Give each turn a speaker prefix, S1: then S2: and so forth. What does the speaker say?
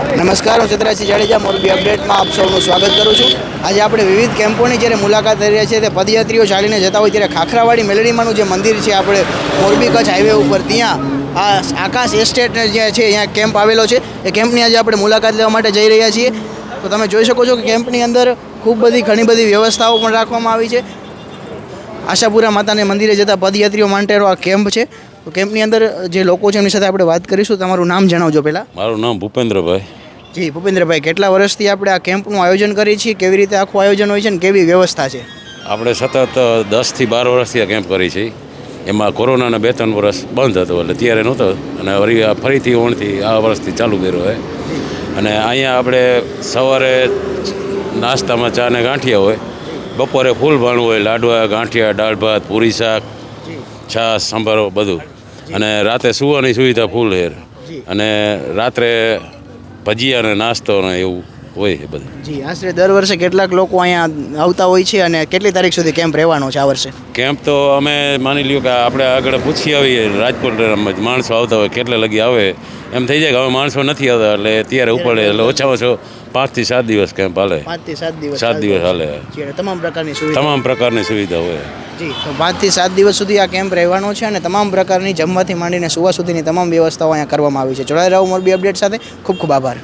S1: નમસ્કાર, હું ચંદ્રાસિંહ જાડેજા, મોરબી અપડેટમાં આપ સૌનું સ્વાગત કરું છું. આજે આપણે વિવિધ કેમ્પોની જ્યારે મુલાકાત લઈ રહ્યા છીએ, તે પદયાત્રીઓ ચાલીને જતા હોય ત્યારે ખાખરાવાડી મેલડીમાંનું જે મંદિર છે, આપણે મોરબી કચ્છ હાઈવે ઉપર, ત્યાં આ આકાશ એસ્ટેટ જે છે, અહીંયા કેમ્પ આવેલો છે. એ કેમ્પની આજે આપણે મુલાકાત લેવા માટે જઈ રહ્યા છીએ. તો તમે જોઈ શકો છો કે કેમ્પની અંદર ખૂબ બધી ઘણી બધી વ્યવસ્થાઓ પણ રાખવામાં આવી છે. આશાપુરા માતાને મંદિરે જતા પદયાત્રીઓ માટેનો આ કેમ્પ છે. તો કેમ્પની અંદર જે લોકો છે એમની સાથે આપણે વાત કરીશું. તમારું નામ જણાવજો પહેલાં.
S2: મારું નામ ભૂપેન્દ્રભાઈ.
S1: જી ભૂપેન્દ્રભાઈ કેટલા વર્ષથી આપણે આ કેમ્પનું આયોજન કરીએ છીએ? કેવી રીતે આખું આયોજન હોય છે અને કેવી વ્યવસ્થા છે?
S2: આપણે સતત દસથી બાર વર્ષથી આ કેમ્પ કરી છે એમાં કોરોનાના બે ત્રણ વર્ષ બંધ હતો એટલે ત્યારે નહોતો. અને વળી આ ફરીથી ઓણથી આ વર્ષથી ચાલુ કર્યો હોય અને અહીંયા આપણે સવારે નાસ્તામાં ચા ને ગાંઠિયા હોય. બપોરે ફૂલ ભાણું હોય લાડવા ગાંઠિયા દાળ ભાત પૂરી શાક છાશ સંભારો બધું. અને રાતે સુવાની સુવિધા ફૂલ હેર અને રાત્રે ભજીયા ને નાસ્તો ને એવું. હોય છે બધું.
S1: જી આશરે દર વર્ષે કેટલાક લોકો અહીંયા આવતા હોય છે અને કેટલી તારીખ સુધી કેમ્પ રહેવાનો છે આ વર્ષે?
S2: કેમ્પ તો અમે માની લ્યો કે આપણે આગળ પૂછી આવીએ રાજકોટ માણસો આવતા હોય કેટલે લગી આવે એમ થઈ જાય કે હવે માણસો નથી આવતા એટલે ત્યારે ઉપડે એટલે ઓછામાં ઓછો પાંચથી સાત દિવસ કેમ્પ હાલે.
S1: પાંચથી સાત દિવસ
S2: સાત દિવસ હાલે.
S1: તમામ પ્રકારની સુવિધા.
S2: તમામ પ્રકારની સુવિધા હોય.
S1: જી તો પાંચથી સાત દિવસ સુધી આ કેમ્પ રહેવાનો છે અને તમામ પ્રકારની જમવાથી માંડીને સુવા સુધીની તમામ વ્યવસ્થાઓ અહીંયા કરવામાં આવી છે. જોડાઈ રહો મોરબી અપડેટ સાથે. ખૂબ ખૂબ આભાર.